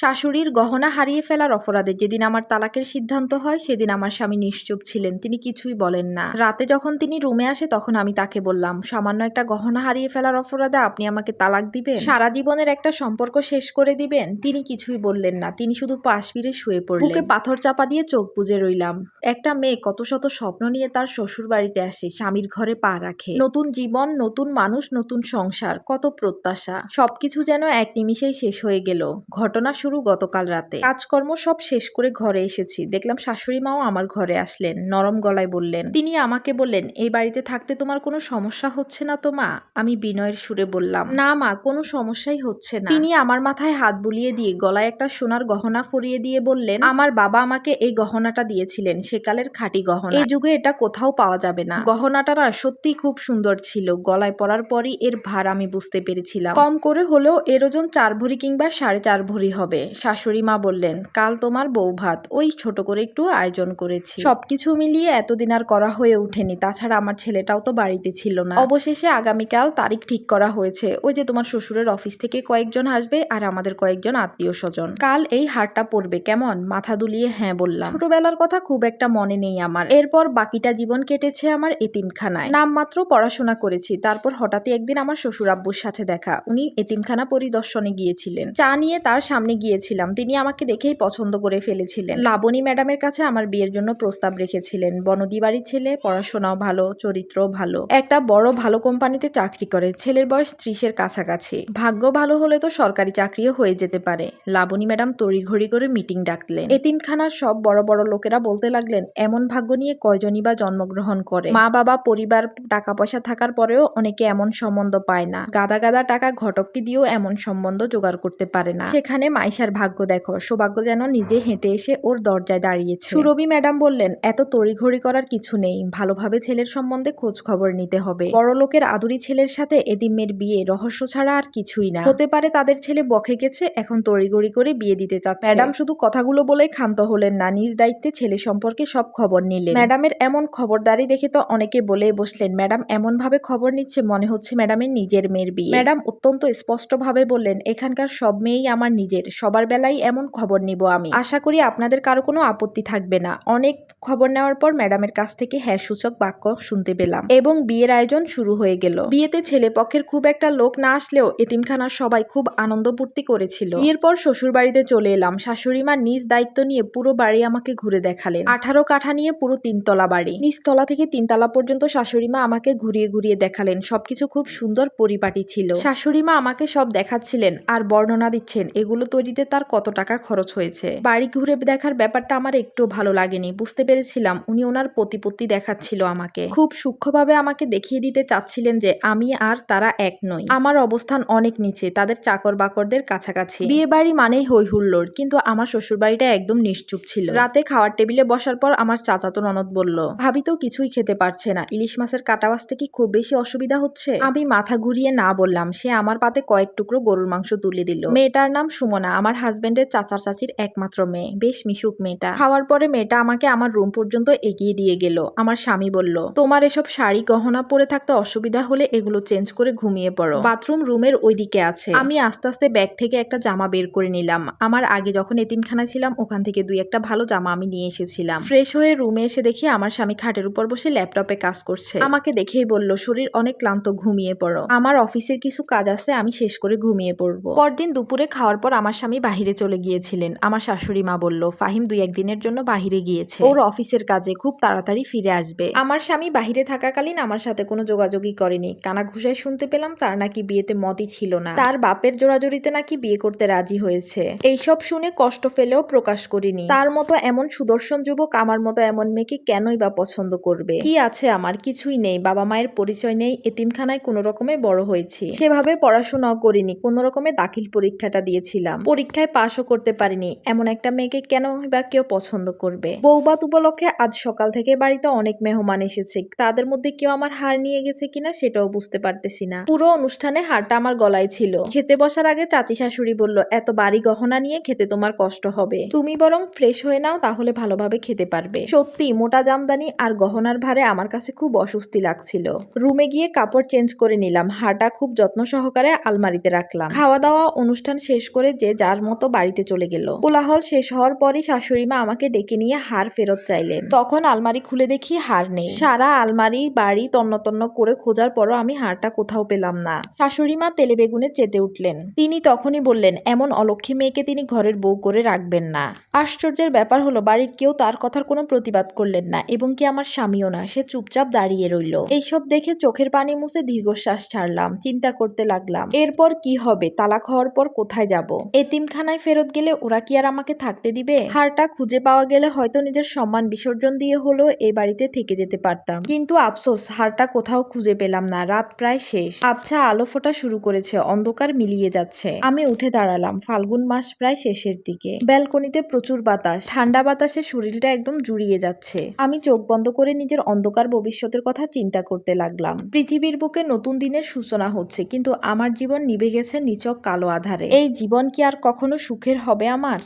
শাশুড়ির গহনা হারিয়ে ফেলার অপরাধে যেদিন আমার তালাকের সিদ্ধান্ত হয়, সেদিন আমার স্বামী নিশ্চুপ ছিলেন। তিনি কিছুই বলেন না। রাতে যখন তিনি রুমে আসে, তখন আমি তাকে বললাম, সামান্য একটা গহনা হারিয়ে ফেলার অপরাধে আপনি আমাকে তালাক দিবেন? সারা জীবনের একটা সম্পর্ক শেষ করে দিবেন? তিনি কিছুই বললেন না। তিনি শুধু পাশ ফিরে শুয়ে পড়লেন। বুকে পাথর চাপা দিয়ে চোখ বুজে রইলাম। একটা মেয়ে কত শত স্বপ্ন নিয়ে তার শ্বশুর বাড়িতে আসে, স্বামীর ঘরে পা রাখে। নতুন জীবন, নতুন মানুষ, নতুন সংসার, কত প্রত্যাশা। সবকিছু যেন এক নিমিষেই শেষ হয়ে গেল। ঘটনা শুরু গতকাল রাতে। কাজকর্ম সব শেষ করে ঘরে এসেছি। দেখলাম শাশুড়ি মাও আমার ঘরে আসলেন। নরম গলায় বললেন, তিনি আমাকে বললেন, এই বাড়িতে থাকতে তোমার কোনো সমস্যা হচ্ছে না তো, মা? আমি বিনয়ের সুরে বললাম, না, মা, কোনো সমস্যাই হচ্ছে না। তিনি আমার মাথায় হাত বুলিয়ে দিয়ে গলায় একটা সোনার গহনা পরিয়ে দিয়ে বললেন, আমার বাবা আমাকে এই গহনাটা দিয়েছিলেন, সেকালের খাঁটি গহনা। এই যুগে এটা কোথাও পাওয়া যাবে না। গহনাটা না সত্যি খুব সুন্দর ছিল। গলায় পরার পরই এর ভার আমি বুঝতে পেরেছিলাম। কম করে হলেও এর ওজন চার ভরি কিংবা সাড়ে চার ভরি হবে। শাশুড়ি মা বললেন, কাল তোমার বউ ভাত। ওই ছোট করে একটু আয়োজন করেছি। সবকিছু মিলিয়ে এতদিন আর করা হয়ে ওঠেনি। তাছাড়া আমার ছেলেটাও তো বাড়িতে ছিল না। অবশেষে আগামীকাল তারিখ ঠিক করা হয়েছে। ওই যে তোমার শ্বশুরের অফিস থেকে কয়েকজন আসবে আর আমাদের কয়েকজন আত্মীয় স্বজন কাল এই হারটা পড়বে, কেমন? মাথা দুলিয়ে হ্যাঁ বললাম। ছোটবেলার কথা খুব একটা মনে নেই আমার। এরপর বাকিটা জীবন কেটেছে আমার এতিমখানায়। নামমাত্র পড়াশোনা করেছি। তারপর হঠাৎই একদিন আমার শ্বশুর আব্বুর সাথে দেখা। উনি এতিমখানা পরিদর্শনে গিয়েছিলেন। চা নিয়ে তার সামনে গিয়েছিলাম। তিনি আমাকে দেখেই পছন্দ করে ফেলেছিলেন। লাবণী ম্যাডামের কাছে আমার বিয়ের জন্য প্রস্তাব রেখেছিলেন। বনদী বাড়ির ছেলে, পড়াশোনাও ভালো, চরিত্রও ভালো। একটা বড় ভালো কোম্পানিতে চাকরি করে। ছেলের বয়স ত্রিশের কাছাকাছি। ভাগ্য ভালো হলে তো সরকারি চাকরিও হয়ে যেতে পারে। লাবণী ম্যাডাম তড়িঘড়ি করে মিটিং ডাকলেন। এতিমখানার সব বড় বড় লোকেরা বলতে লাগলেন, এমন ভাগ্য নিয়ে কয়জনই বা জন্মগ্রহণ করে? মা, বাবা, পরিবার টাকা পয়সা থাকার পরেও অনেকে এমন সম্বন্ধ পায় না। গাদা গাদা টাকা ঘটককে দিয়েও এমন সম্বন্ধ জোগাড় করতে পারে না। সেখানে মাইশার ভাগ্য দেখো। সৌভাগ্য যেন নিজে হেঁটে এসে ওর দরজায় দাঁড়িয়েছে। সুরভি ম্যাডাম বললেন, এত তড়িঘড়ি করার কিছু নেই। ভালোভাবে ছেলের সম্বন্ধে খোঁজ খবর নিতে হবে। বড় লোকের আদুরি ছেলের সাথে এদিমের বিয়ে, রহস্য ছাড়া আর কিছুই না। হতে পারে তাদের ছেলে বখে গেছে, এখন তড়িঘড়ি করে বিয়ে দিতে চাচ্ছে। ম্যাডাম শুধু কথাগুলো বলেই ক্ষান্ত হলেন না, নিজ দায়িত্বে ছেলে সম্পর্কে সব খবর নিলেন। ম্যাডামের এমন খবরদারি দেখে তো অনেকে বলে বসলেন, ম্যাডাম এমন ভাবে খবর নিচ্ছে মনে হচ্ছে ম্যাডামের নিজের মেয়ের বিয়ে। ম্যাডাম অত্যন্ত স্পষ্টভাবে বললেন, এখানকার সব মেয়েই আমার নিজের সবার বেলায় এমন খবর নিব আমি। আশা করি আপনাদের কারও কোনো আপত্তি থাকবে না। অনেক খবর নেওয়ার পর ম্যাডামের কাছ থেকে হ্যাঁ সূচক বাক্য শুনতে পেলাম এবং বিয়ের আয়োজন শুরু হয়ে গেল। বিয়েতে ছেলে পক্ষের খুব একটা লোক না আসলেও এতিমখানার সবাই খুব আনন্দ ফুর্তি করেছিল। বিয়ের পর শ্বশুর বাড়িতে চলে এলাম। শাশুড়ি মা নিজ দায়িত্ব নিয়ে পুরো বাড়ি আমাকে ঘুরে দেখালেন। আঠারো কাঠা নিয়ে পুরো তিনতলা বাড়ি। নিচতলা থেকে তিনতলা পর্যন্ত শাশুড়ি মা আমাকে ঘুরিয়ে ঘুরিয়ে দেখালেন। সবকিছু খুব সুন্দর পরিপাটি ছিল। শাশুড়ি মা আমাকে সব দেখাচ্ছিলেন আর বর্ণনা দিচ্ছেন। এগুলো তৈরিতে তার কত টাকা খরচ হয়েছে। বাড়ি ঘুরে দেখার ব্যাপারটা আমার একটু ভালো লাগেনি, বুঝতে পেরেছিলাম উনি ওনার প্রতিপত্তি দেখাচ্ছিল আমাকে। খুব সূক্ষ্মভাবে আমাকে দেখিয়ে দিতে চাচ্ছিলেন যে আমি আর তারা এক নই। আমার অবস্থান অনেক নিচে, তাদের চাকর বাকরদের কাছাকাছি। বিয়ে বাড়ি মানেই হই হুল্লোড় কিন্তু আমার শ্বশুর বাড়িটা একদম নিশ্চুপ ছিল। রাতে খাওয়ার টেবিলে বসার পর আমার চাচাতো ননদ বলল, ভাবি তো কিছুই খেতে পারছে না, ইলিশ মাছের কাটা বাছতে কি খুব বেশি অসুবিধা হচ্ছে? আমি মাথা ঘুরিয়ে না বললাম, সে আমার পাতে কয়েক টুকরো গরুর মাংস তুলে দিল। মেয়েটার নাম সুমনা আমার হাজবেন্ডের চাচার চাচির একমাত্র মেয়ে। বেশ মিশুক মেয়েটা। খাওয়ার পরে মেয়েটা আমাকে আমার রুম পর্যন্ত এগিয়ে দিয়ে গেল। আমার স্বামী বলল, তোমার এসব শাড়ি গহনা পরে থাকতে অসুবিধা হলে এগুলো চেঞ্জ করে ঘুমিয়ে পড়ো। বাথরুম রুমের ওইদিকে আছে। আমি আস্তে আস্তে ব্যাগ থেকে একটা জামা বের করে নিলাম। আমার আগে যখন এতিমখানা ছিলাম, ওখান থেকে দুই একটা ভালো জামা আমি নিয়ে এসেছিলাম। ফ্রেশ হয়ে রুমে এসে দেখি আমার স্বামী খাটের উপর বসে ল্যাপটপে কাজ করছে। আমাকে দেখেই বলল, শরীর অনেক ক্লান্ত, ঘুমিয়ে পড়ো। আমার অফিসের কিছু কাজ আছে, আমি শেষ করে ঘুমিয়ে পড়ব। পরদিন দুপুরে খাওয়ার পর আমার স্বামী বাহিরে চলে গিয়েছিলেন। আমার শাশুড়ি মা বলল, ফাহিম দুই একদিনের জন্য বাহিরে গিয়েছে। ওর অফিসের কাজে খুব তাড়াতাড়ি ফিরে আসবে। আমার স্বামী বাহিরে থাকাকালীন আমার সাথে কোনো যোগাযোগই করেনি। কানা ঘুষায় শুনতে পেলাম তার নাকি বিয়েতে মতই ছিল না। তার বাপের জোড়াজড়িতে নাকি বিয়ে করতে রাজি হয়েছে। এইসব শুনে কষ্ট ফেলেও প্রকাশ করিনি। তার মতো এমন সুদর্শন যুবক আমার মতো এমন মেয়েকে কেনই বা পছন্দ করবে? কি আছে আমার? কিছুই নেই। বাবা মায়ের পরিচয় নেই। এতিমখানায় কোনো রকমে বড় হয়েছি। সেভাবে পড়াশোনাও করিনি। কোনো রকমে দাখিল পরীক্ষাটা দিয়েছিলাম। পরীক্ষায় পাশও করতে পারিনি। এমন একটা মেয়েকে কেন বা কেউ পছন্দ করবে? বৌবাত উপলক্ষে আজ সকাল থেকে বাড়িতে অনেক মেহমান এসেছে। তাদের মধ্যে কেউ আমার হার নিয়ে গেছে কিনা সেটাও বুঝতে পারতেছি না। পুরো অনুষ্ঠানে হারটা আমার গলায় ছিল। খেতে বসার আগে চাচি শাশুড়ি বলল, এত বাড়ি গহনা নিয়ে খেতে তোমার কষ্ট হবে। তুমি বরং ফ্রেশ হয়ে নাও, তাহলে ভালোভাবে খেতে পারবে। সত্যি, মোটা জামদানি আর গহনার ভারে আমার কাছে খুব অস্বস্তি লাগছিল। রুমে গিয়ে কাপড় চেঞ্জ করে নিলাম। হারটা খুব যত্ন সহকারে আলমারিতে রাখলাম। খাওয়া দাওয়া অনুষ্ঠান শেষ করে যে যার মতো বাড়িতে চলে গেল। কোলাহল শেষ হওয়ার পরই শাশুড়ি মা আমাকে ডেকে নিয়ে হার ফেরত চাইলেন। তখন আলমারি খুলে দেখি হার নেই। সারা আলমারি, বাড়ি তন্ন তন্ন করে খোঁজার পরও আমি হারটা কোথাও পেলাম না। শাশুড়ি মা তেলে বেগুনে চেতে উঠলেন। তিনি তখনই বললেন, এমন অলক্ষী মেয়েকে তিনি ঘরের বউ করে রাখবেন না। আশ্চর্যের ব্যাপার হলো, বাড়ির কেউ তার কথার কোনো প্রতিবাদ করলেন না এবং কি আমার স্বামীও না। সে চুপচাপ দাঁড়িয়ে রইল। এইসব দেখে চোখের পানি মুছে দীর্ঘশ্বাস ছাড়লাম। চিন্তা করতে লাগলাম, এরপর কি হবে? তালাক হওয়ার পর কোথায় যাব? এতিমখানায় ফেরত গেলে ওরা কি আর আমাকে থাকতে দিবে? হারটা খুঁজে পাওয়া গেলে হয়তো নিজের সম্মান বিসর্জন দিয়ে হলেও এই বাড়িতে থেকে যেতে পারতাম। কিন্তু আফসোস, হারটা কোথাও খুঁজে পেলাম না। রাত প্রায় শেষ। আবছা আলো ফোটা শুরু করেছে, অন্ধকার মিলিয়ে যাচ্ছে। আমি উঠে দাঁড়ালাম, ফাল্গুন মাস প্রায় শেষের দিকে। ব্যালকনিতে প্রচুর বাতাস। ঠান্ডা বাতাসে শরীরটা একদম জুড়িয়ে যাচ্ছে। আমি চোখ বন্ধ করে নিজের অন্ধকার ভবিষ্যতের কথা চিন্তা করতে লাগলাম। পৃথিবীর বুকে নতুন দিনের সূচনা হচ্ছে, কিন্তু আমার জীবন নিভে গেছে নিচক কালো আধারে। এই জীবন কি আর কখনো সুখের হবে আমার?